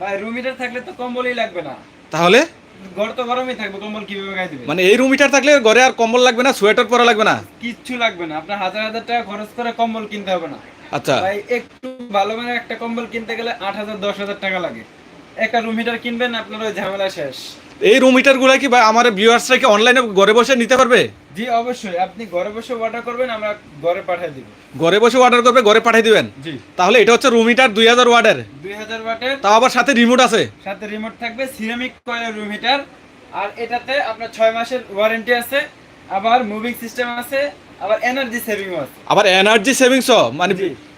ভাই room heater থাকলে তো কম্বলই লাগবে না। তাহলে? ঘর তো গরমই থাকবে কম্বল কীভাবে গায়ে দিবে? মানে এই রুম হিটার থাকলে ঘরে আর কম্বল লাগবে না সোয়েটার পরা লাগবে না? কিচ্ছু লাগবে না। আপনার হাজার হাজার টাকা খরচ করে কম্বল কিনতে হবে না। আচ্ছা। ভাই একটু ভালো মানে একটা কম্বল কিনতে গেলে আট হাজার দশ হাজার টাকা লাগে। একটা রুম হিটার কিনবেন আপনার ওই ঝামেলা শেষ। এই রুম হিটারগুলা কি ভাই আমার ভিউয়ার্সরা কি অনলাইনে ঘরে বসে নিতে পারবে? জি অবশ্যই। আপনি ঘরে বসে অর্ডার করবেন আমরা ঘরে পাঠিয়ে দিব। ঘরে বসে অর্ডার করবে ঘরে পাঠিয়ে দিবেন? জি। তাহলে এটা হচ্ছে রুম হিটার দুই হাজার ওয়ার্ডের। দুই হাজার ওয়াটের তাও আবার সাথে রিমোট আছে। সাথে রিমোট থাকবে সিরামিক কয়েলের রুম হিটার আর এটাতে আপনার ছয় মাসের ওয়ারেন্টি আছে আবার মুভিং সিস্টেম আছে আবার এনার্জি সেভিংও আছে। আবার এনার্জি সেভিং সেভিংস মানে।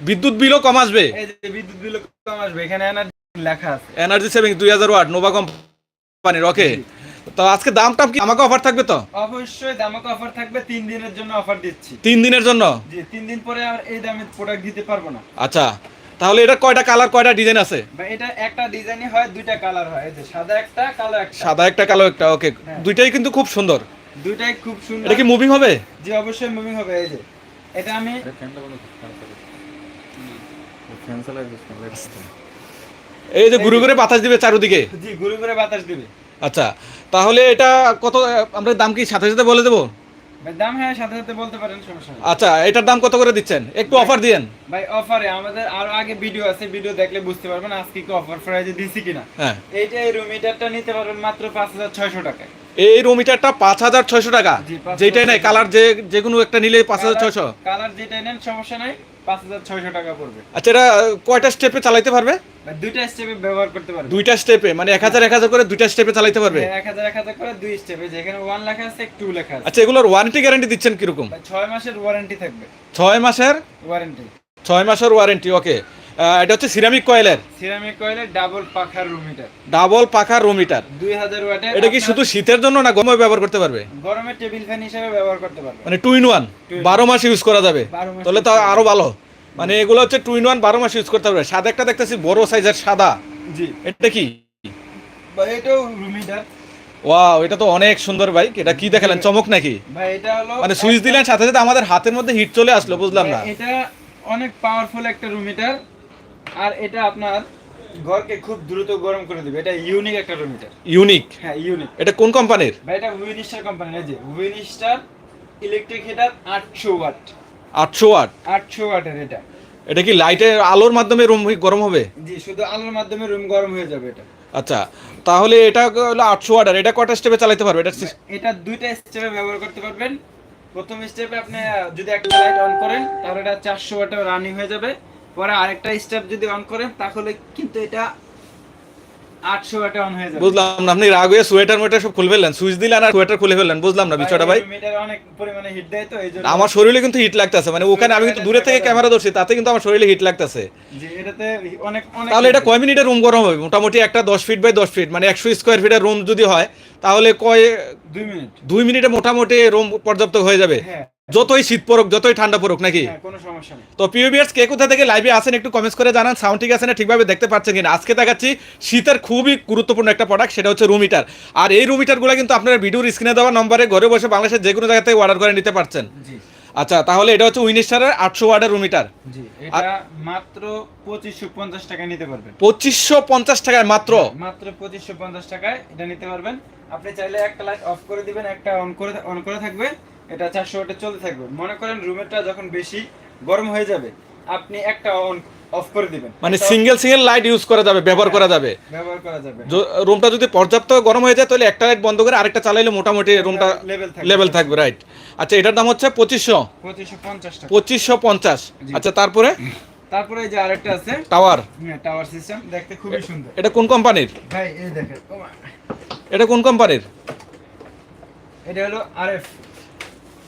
বিদ্যুৎ বিলও কম আসবে। এই যে বিদ্যুৎ বিল কম আসবে এখানে এনার্জি লেখা আছে। এনার্জি সেভিং দুই হাজার ওয়াট নোভা কোম্পানির ওকে তো আজকে দাম টাম কি? আমাকে অফার থাকবে তো? অবশ্যই দামাকে অফার থাকবে তিন দিনের জন্য অফার দিচ্ছি। তিন দিনের জন্য? জি তিন দিন পরে আর এই দামে প্রোডাক্ট দিতে পারব না। আচ্ছা তাহলে এটা কয়টা কালার কয়টা ডিজাইন আছে? এটা একটা ডিজাইনই হয় দুইটা কালার হয় এই যে সাদা একটা কালো একটা। সাদা একটা কালো একটা ওকে হ্যাঁ। দুইটাই কিন্তু খুব সুন্দর। দুইটাই খুব সুন্দর। এটা কি মুভিং হবে? জি অবশ্যই মুভিং হবে এই যে। এটা আমি এই যে ঘুরে ঘুরে বাতাস দিবে চারিদিকে? জি ঘুরে ঘুরে বাতাস দিবে। আচ্ছা তাহলে এটা কত আমরা দাম কি সাথে সাথে বলে দেবো? ভাই দাম হ্যাঁ সাথে সাথে বলতে পারেন সমস্যা আচ্ছা এটার দাম কত করে দিচ্ছেন? একটু অফার দিয়েন। ভাই অফারে আমাদের আরও আগে ভিডিও আছে ভিডিও দেখলে বুঝতে পারবেন আজকে কি অফার ফ্রাইজে দিছি কিনা। হ্যাঁ। এইটা এই রুম হিটারটা নিতে পারবেন মাত্র পাঁচ হাজার ছয়শো টাকায়। এই রুম হিটারটা পাঁচ হাজার ছয়শো টাকা। যেটাই নাই কালার যে যে কোনো একটা নিলে পাঁচ হাজার ছয়শো। কালার যেটা নেন সমস্যা নাই পাঁচ হাজার ছয়শো টাকা পড়বে। আচ্ছা এটা কয়টা স্টেপে চালাইতে পারবে? দুইটা স্টেপে ব্যবহার করতে পারবে। দুইটা স্টেপে মানে এক হাজার এক হাজার করে দুইটা স্টেপে চালাইতে পারবে? এক হাজার এক হাজার করে দুই স্টেপে যেখানে ওয়ান লেখা আছে টু লেখা আছে। আচ্ছা এগুলোর ওয়ারেন্টি গ্যারান্টি দিচ্ছেন কীরকম? ছয় মাসের ওয়ারেন্টি থাকবে। ছয় মাসের? ওয়ারেন্টি ছয় মাসের ওয়ারেন্টি ওকে এটা হচ্ছে সিরামিক কয়েলের। সিরামিক কয়েলের ডাবল পাখার রুম হিটার ডাবল পাখার রুম হিটার দুই হাজার ওয়াটের এটা কি শুধু শীতের জন্য না গরমে ব্যবহার করতে পারবে? গরমে টেবিল ফ্যান হিসেবে ব্যবহার করতে পারবে। মানে two in one Two in বারো মাস ইউজ করা যাবে। তাহলে তো আরও ভালো। মানে এগুলো হচ্ছে টু ইন ওয়ান বারো মাস ইউজ করতে পারবে। সাদা একটা দেখতেছি বড় সাইজের সাদা। জি। এটা কি? ভাই এটাও রুম হিটার ওয়াও এটা তো অনেক সুন্দর বাইক এটা কি দেখালেন? চমক নাকি? ভাই এটা হলো মানে সুইচ দিলেন সাথে সাথে আমাদের হাতের মধ্যে হিট চলে আসলো বুঝলাম না। এটা অনেক পাওয়ারফুল একটা রুম হিটার আর এটা আপনার ঘরকে খুব দ্রুত গরম করে দিবে। এটা ইউনিক একটা রুম হিটার ইউনিক হ্যাঁ ইউনিক এটা কোন কোম্পানির ভাই এটা উইনিস্টার কোম্পানির এই যে উইনিস্টার ইলেকট্রিক হিটার আটশো ওয়াট আটশো ওয়াট আটশো ওয়াটের এটা। এটা কি লাইটের আলোর মাধ্যমে রুম গরম হবে? জি শুধু আলোর মাধ্যমে রুম গরম হয়ে যাবে এটা। আচ্ছা তাহলে এটা হলো আটশো ওয়াট আর এটা কটা স্টেপে চালাতে পারবে? এটা এটা দুইটা স্টেপে ব্যবহার করতে পারবেন। প্রথম স্টেপে আপনি যদি একটা লাইট অন করেন তাহলে এটা চারশো ওয়াটে রানিং হয়ে যাবে। পরে আরেকটা স্টেপ যদি অন করেন তাহলে কিন্তু এটা আটশো ওয়াটে অন হয়ে যাবে। বুঝলাম না আপনি রাগ হয়ে সোয়েটার মোয়েটার সব খুলে ফেললেন। সুইচ দিলেন আর সোয়েটার খুলে ফেললেন বুঝলাম না বিষয়টা ভাই। অনেক পরিমাণে হিট দেয় তো এই জন্য আমার শরীরে কিন্তু হিট লাগতেছে মানে ওখানে আমি কিন্তু দূরে থেকে ক্যামেরা ধরছি তাতে কিন্তু আমার শরীরে হিট লাগতেছে। এটাতে অনেক অনেক তাহলে এটা কয় মিনিটে রুম গরম হবে? মোটামুটি একটা দশ ফিট বাই দশ ফিট মানে একশো স্কোয়ার ফিটের রুম যদি হয় তাহলে কয় দুই মিনিট। দুই মিনিটে মোটামুটি রুম পর্যাপ্ত হয়ে যাবে। হ্যাঁ। যতই শীত পড়ুক যতই ঠান্ডা পড়ুক নাকি? হ্যাঁ কোনো সমস্যা নেই। তো পিওবিয়ার্স কে কোথা থেকে লাইভে আসেন একটু কমেন্টস করে জানান। সাউন্ড ঠিক আছে না? ঠিকভাবে দেখতে পাচ্ছেন কিনা? আজকে দেখাচ্ছি শীতের খুবই গুরুত্বপূর্ণ একটা প্রোডাক্ট সেটা হচ্ছে রুম হিটার আর এই রুম হিটারগুলো কিন্তু আপনারা ভিডিওর স্ক্রিনে দেওয়া নম্বরে ঘরে বসে বাংলাদেশের যে কোনো জায়গা থেকে অর্ডার করে নিতে পারছেন। আচ্ছা তাহলে এটা হচ্ছে উইনিস্টারের আটশো ওয়ার্ডের রুম হিটার মাত্র পঁচিশশো পঞ্চাশ টাকা নিতে পারবেন। পঁচিশশো পঞ্চাশ টাকায় মাত্র? মাত্র পঁচিশশো পঞ্চাশ টাকায় এটা নিতে পারবেন। আপনি চাইলে একটা লাইট অফ করে দিবেন একটা অন করে অন করে থাকবে এটা চারশো ওয়াটে চলতে থাকবে। মনে করেন রুমেরটা যখন বেশি গরম হয়ে যাবে আপনি একটা অন অফ করে দিবেন। মানে সিঙ্গেল সিঙ্গেল লাইট ইউজ করা যাবে ব্যবহার করা যাবে। ব্যবহার করা যাবে রুমটা যদি পর্যাপ্ত গরম হয়ে যায় তাহলে একটা লাইট বন্ধ করে আরেকটা চালাইলে মোটামুটি রুমটা। লেভেল থাকবে। রাইট আচ্ছা এটার দাম হচ্ছে পঁচিশশো। পঁচিশশো পঞ্চাশ। আচ্ছা তারপরে? তারপরে এই যে আরেকটা আছে। টাওয়ার হ্যাঁ টাওয়ার সিস্টেম দেখতে খুবই সুন্দর। এটা কোন কোম্পানির ভাই এই দেখেন। এটা কোন কোম্পানির? এটা হলো আরএফ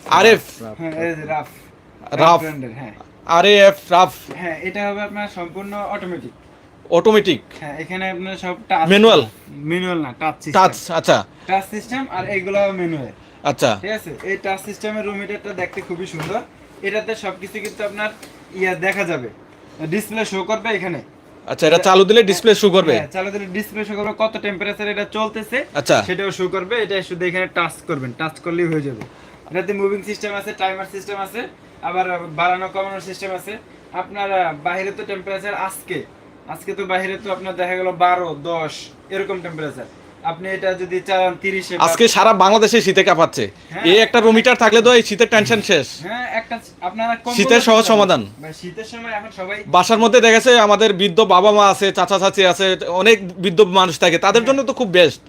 আরএফ হ্যাঁ রাফ রাফ। হ্যাঁ। আরএফ রাফ হ্যাঁ এটা হবে আপনার সম্পূর্ণ অটোমেটিক অটোমেটিক হ্যাঁ এখানে আপনার সব টাচ ম্যানুয়াল ম্যানুয়াল না টাচ সিস্টেম টাচ আচ্ছা। টাচ সিস্টেম আর এইগুলো ম্যানুয়াল আচ্ছা। ঠিক আছে? এই টাচ সিস্টেমের রুম হিটারটা দেখতে খুবই সুন্দর। এটাতে সবকিছু কিন্তু আপনার ইয়া দেখা যাবে। ডিসপ্লে শো করবে এখানে। আচ্ছা এটা চালু দিলে ডিসপ্লে শো করবে? হ্যাঁ, চালু দিলে ডিসপ্লে শো করবে। কত টেম্পারেচার এটা চলতেছে আচ্ছা। সেটাও শো করবে। এটা শুধু এখানে টাচ করবেন। টাচ করলেই হয়ে যাবে। এটাতে মুভিং সিস্টেম আছে টাইমার সিস্টেম আছে আবার বাড়ানো কমানোর সিস্টেম আছে। আপনার বাইরে তো টেম্পারেচার আজকে। আজকে তো বাইরে তো আপনার দেখা গেল বারো দশ এরকম টেম্পারেচার আপনি এটা যদি চালান তিরিশে আজকে সারা বাংলাদেশে শীতে কাঁপাচ্ছে। হ্যাঁ। এই একটা রুম হিটার থাকলে তো এই শীতের টেনশন শেষ। হ্যাঁ একটা আপনারা শীতের সহজ সমাধান। শীতের সময় এখন সবাই বাসার মধ্যে দেখেছে আমাদের বৃদ্ধ বাবা মা আছে চাচা চাচি আছে অনেক বৃদ্ধ মানুষ থাকে তাদের জন্য তো খুব বেস্ট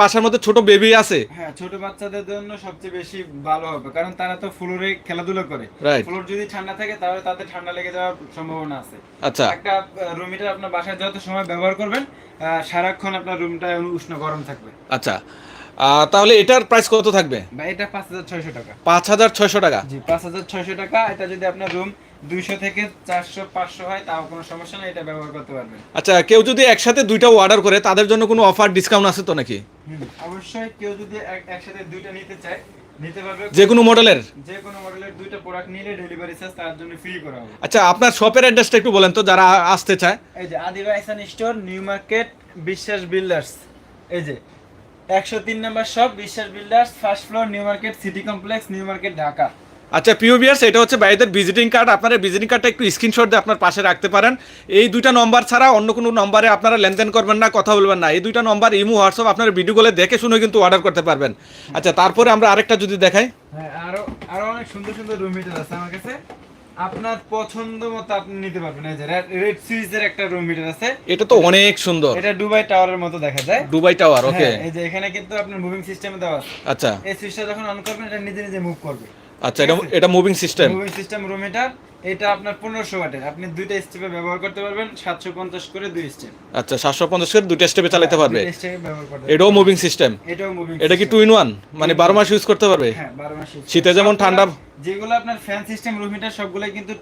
বাসার মধ্যে ছোট বেবি আছে। হ্যাঁ ছোট বাচ্চাদের জন্য সবচেয়ে বেশি ভালো হবে। কারণ তারা তো ফ্লোরে খেলাধুলা করে। ফ্লোর যদি ঠান্ডা থাকে তাহলে তাদের ঠান্ডা লেগে যাওয়ার সম্ভাবনা আছে। আচ্ছা। একটা রুম হিটার আপনার বাসায় যত সময় ব্যবহার করবেন সারাক্ষণ আপনার রুমটা উষ্ণ গরম থাকবে। আচ্ছা। তাহলে এটার প্রাইস কত থাকবে? এটা পাঁচ হাজার ছয়শো টাকা। পাঁচ হাজার ছয়শো টাকা। জি পাঁচ হাজার ছয়শো টাকা। এটা যদি আপনার রুম দুইশো থেকে চারশো পাঁচশো হয় তাও কোনো সমস্যা নেই এটা ব্যবহার করতে পারবেন। আচ্ছা কেউ যদি একসাথে দুইটা অর্ডার করে তাদের জন্য কোনো অফার ডিসকাউন্ট আছে তো নাকি? অবশ্যই কেউ যদি এক- একসাথে দুইটা নিতে চায় নিতে পারবে। যে কোনো মডেলের যে কোনো মডেলের দুইটা প্রোডাক্ট নিলে ডেলিভারি চার্জ তার জন্য ফ্রি করা হবে। আচ্ছা আপনার শপের অ্যাড্রেসটা একটু বলেন তো যারা আসতে চায়। এই যে আদিবাইসান store New Market Biswas builders এই যে একশো তিন নম্বর shop Biswas builders first floor New Market city complex New Market Dhaka আচ্ছা পিওবিয়ার্স এটা হচ্ছে বাইরের ভিজিটিং কার্ড আপনার ভিজিটিং কার্ডটা একটু স্ক্রিনশট দিয়ে আপনার পাশে রাখতে পারেন। এই দুইটা নম্বর ছাড়া অন্য কোনো নম্বরে আপনারা লেনদেন করবেন না কথা বলবেন না। এই দুইটা নম্বর ইমো হোয়াটসঅ্যাপ আপনার ভিডিওগুলো দেখে শুনে কিন্তু অর্ডার করতে পারবেন। আচ্ছা তারপরে আমরা আরেকটা যদি দেখাই। হ্যাঁ আরও আরও অনেক সুন্দর সুন্দর রুম হিটার আছে আমার কাছে। আপনার পছন্দ মতো আপনি নিতে পারবেন। এই যে রেড সুইচের একটা রুম হিটার আছে। এটা তো অনেক সুন্দর। এটা দুবাই টাওয়ারের মতো দেখা যায়। দুবাই টাওয়ার ওকে এই যে এখানে কিন্তু আপনার মুভিং সিস্টেমে দেওয়া আছে। আচ্ছা। এই সুইচটা যখন অন করবেন এটা নিজে নিজে মুভ করবে। আচ্ছা এটা এটা moving system moving system room heater এটা আপনার পনেরোশো ওয়াটের। আপনি দুইটা স্টেপে ব্যবহার করতে পারবেন সাতশো পঞ্চাশ করে দুই স্টেপ আচ্ছা সাতশো পঞ্চাশ করে দুটো স্টেপে চালাতে পারবে? দুইটা স্টেপে ব্যবহার করতে এটাও মুভিং সিস্টেম এটাও মুভিং এটা কি টু ইন ওয়ান মানে বারো মাস ইউজ করতে পারবে? হ্যাঁ বারো মাস শীতে যেমন ঠান্ডা- যেগুলো আপনার ফ্যান সিস্টেম রুম হিটার সবগুলাই কিন্তু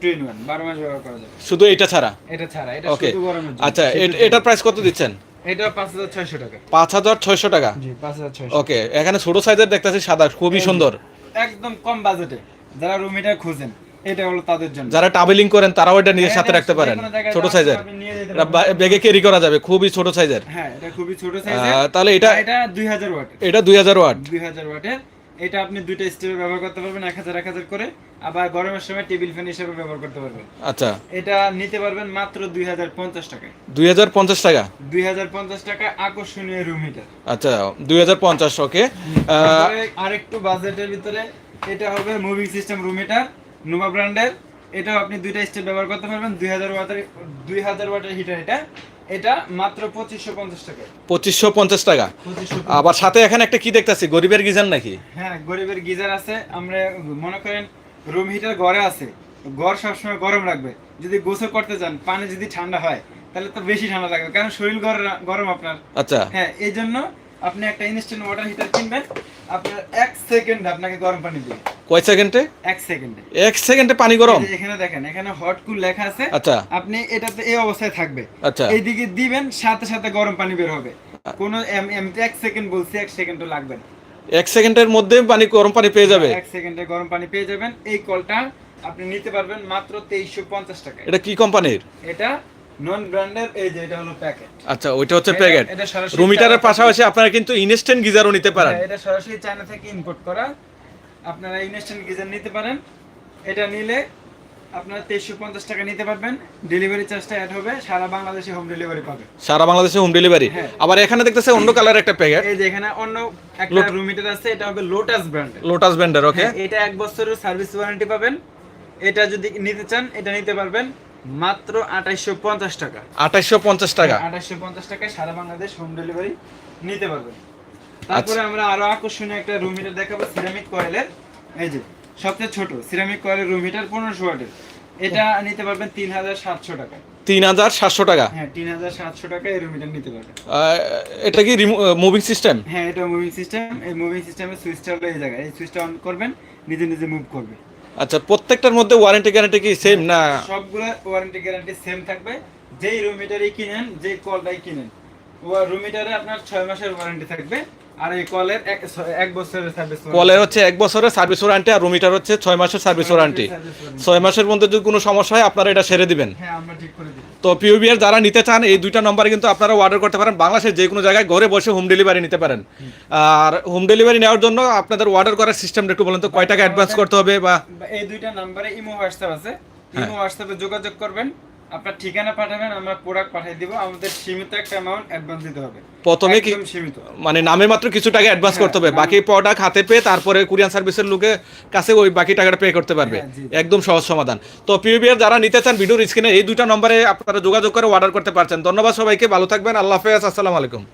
টু ইন ওয়ান বারো মাস ব্যবহার করা যাবে। শুধু এটা ছাড়া? এটা ছাড়া। এটা শুধু গরমের জন্য। আচ্ছা। এটার প্রাইস কত দিচ্ছেন? এটা পাঁচ হাজার ছয়শো টাকা। পাঁচ হাজার ছয়শো টাকা? জি পাঁচ হাজার ছয়শো। ওকে এখানে ছোট সাইজের দেখতেছি সাদা খুবই সুন্দর। একদম কম বাজেটে যারা রুম হিটার খুঁজেন এটা হলো তাদের জন্য। যারা ট্রাভেলিং করেন তারাও এটা নিয়ে হ্যাঁ, সাথে রাখতে পারেন। ছোট সাইজের ব্যাগে ক্যারি করা যাবে খুবই ছোট সাইজের হ্যাঁ এটা খুবই ছোট সাইজের তাহলে এটা- এটা দুই হাজার ওয়াটের। এটা দুই হাজার ওয়াট। দুই হাজার ওয়াটের এটা আপনি দুইটা স্টেপে ব্যবহার করতে পারবেন এক হাজার এক হাজার করে। আবার গরমের সময় টেবিল ফ্যান হিসেবে ব্যবহার করতে পারবেন। আচ্ছা। এটা নিতে পারবেন মাত্র দুই হাজার পঞ্চাশ টাকায়। দুই হাজার পঞ্চাশ টাকা? দুই হাজার পঞ্চাশ টাকা আকর্ষণীয় রুম হিটার আচ্ছা দুই হাজার পঞ্চাশ ওকে আরেকটু বাজেটের ভিতরে এটা হবে moving system room heater Nova ব্র্যান্ডের এটাও আপনি দুইটা স্টেপ ব্যবহার করতে পারবেন দুই হাজার ওয়াটের দুই হাজার ওয়াটের হিটার এটা। এটা মাত্র পঁচিশশো পঞ্চাশ টাকা। পঁচিশশো পঞ্চাশ টাকা। আবার সাথে এখানে একটা কি দেখতাছি? গরিবের গিজার নাকি? হ্যাঁ গরিবের গিজার আছে। আমরা মনে করেন রুম হিটার ঘরে আছে। ঘর সবসময় গরম রাখবে। যদি গোসল করতে চান পানি যদি ঠান্ডা হয় তাহলে তো বেশি ঠান্ডা লাগবে। কারণ শরীর গর- গরম আপনার। আচ্ছা। হ্যাঁ এই জন্য আপনি একটা ইনস্ট্যান্ট ওয়াটার হিটার কিনবেন আপনার এক সেকেন্ড আপনাকে গরম পানি দিবে কয় সেকেন্ডে? এক সেকেন্ডে। এক সেকেন্ডে পানি গরম? এখানে দেখেন এখানে হট কুল লেখা আছে। আচ্ছা। আপনি এটাতে এই অবস্থায় থাকবে। আচ্ছা। এইদিকে দিবেন সাথে সাথে গরম পানি বের হবে। কোনো এম- এমনি এক সেকেন্ড বলছি এক সেকেন্ডও লাগবে না। এক সেকেন্ডের মধ্যে পানি গরম পানি পেয়ে যাবে? এক সেকেন্ডে গরম পানি পেয়ে যাবেন। এই কলটা আপনি নিতে পারবেন মাত্র তেইশশো পঞ্চাশ টাকায়। এটা কি কোম্পানির? এটা নন ব্র্যান্ডের এই যে এটা হলো প্যাকেট আচ্ছা ওইটা হচ্ছে প্যাকেট এটা সরাসরি রুমিটারের পাশাপাশি আপনারা কিন্তু ইনস্ট্যান্ট গিজারও নিতে পারেন। এটা সরাসরি চায়না থেকে ইম্পোর্ট করা। আপনারা ইনস্ট্যান্ট গিজার নিতে পারেন। এটা নিলে আপনারা তেইশশো পঞ্চাশ টাকা নিতে পারবেন। ডেলিভারি চার্জটা অ্যাড হবে। সারা বাংলাদেশে হোম ডেলিভারি পাবে। সারা বাংলাদেশে হোম ডেলিভারি হ্যাঁ। আবার এখানে দেখতেছে অন্য কালার একটা প্যাকেট এই যে এখানে অন্য একটা রুম হিটার আছে এটা হবে লোটাস ব্র্যান্ডের লোটাস ব্যান্ডার ওকে এটা এক বছরের সার্ভিস ওয়ারেন্টি পাবেন। এটা যদি নিতে চান এটা নিতে পারবেন। মাত্র আঠাইশশো পঞ্চাশ টাকা। আঠাইশশো পঞ্চাশ টাকা। আঠাইশশো পঞ্চাশ টাকায় সারা বাংলাদেশ হোম ডেলিভারি নিতে পারবেন আচ্ছা। তারপরে আমরা আরও আকর্ষণীয় একটা রুম হিটার দেখাবো সিরামিক কয়েলের এই যে সবচেয়ে ছোট সিরামিক কয়েলের রুম হিটার পনেরোশো ওয়াটের। এটা নিতে পারবেন তিন হাজার সাতশো টাকা তিন হাজার সাতশো টাকা? হ্যাঁ তিন হাজার সাতশো টাকা এই রুম হিটার নিতে পারবেন এটা কি মুভিং সিস্টেম হ্যাঁ এটা মুভিং সিস্টেম এই মুভিং সিস্টেমের সুইচটা হলো এই জায়গায়। এই সুইচটা অন করবেন নিজে নিজে মুভ করবে। আচ্ছা প্রত্যেকটার মধ্যে ওয়ারেন্টি গ্যারান্টি কি সেম না? সবগুলো ওয়ারেন্টি গ্যারান্টি সেম থাকবে। যেই রুম মিটারই কিনেন, যেই কলটাই কিনেন। রুম মিটারে আপনার ছয় মাসের ওয়ারেন্টি থাকবে। আর এই কলের এক বছরের সার্ভিস কলের হচ্ছে এক বছরের সার্ভিস ওয়ারেন্টি আর রুমিটার হচ্ছে ছয় মাসের সার্ভিস ওয়ারেন্টি ছয় মাসের মধ্যে যদি কোনো সমস্যা হয় আপনারা এটা সেরে দিবেন। হ্যাঁ তো যারা নিতে চান এই দুইটা নম্বরে কিন্তু আপনারা অর্ডার করতে পারেন। বাংলাদেশের যে কোনো জায়গায় ঘরে বসে হোম ডেলিভারি নিতে পারেন। আর হোম ডেলিভারি নেওয়ার জন্য আপনাদের অর্ডার করার সিস্টেমটা একটু বলেন তো কয় টাকা অ্যাডভান্স করতে হবে বা বা এই দুইটা নাম্বারে ইমো হোয়াটসঅ্যাপ আছে। ইমো হোয়াটসঅ্যাপে যোগাযোগ করবেন। আপনার ঠিকানা পাঠাবেন আমরা প্রোডাক্ট পাঠিয়ে দিব। আমাদের সীমিত একটা অ্যামাউন্ট অ্যাডভান্স দিতে হবে। প্রথমে কি সীমিত। মানে নামে মাত্র কিছু টাকা অ্যাডভান্স করতে হবে। বাকি প্রোডাক্ট হাতে পেয়ে তারপরে কুরিয়ান সার্ভিসের লোকে কাছে ওই বাকি টাকাটা পে করতে পারবে। হ্যাঁ, একদম সহজ সমাধান। তো পিউবিআর যারা নিতে চান ভিডিওর স্ক্রিনে এই দুইটা নম্বরে আপনারা যোগাযোগ করে অর্ডার করতে পারছেন। ধন্যবাদ সবাইকে ভালো থাকবেন। আল্লাহ হাফেজ আসসালামু আলাইকুম।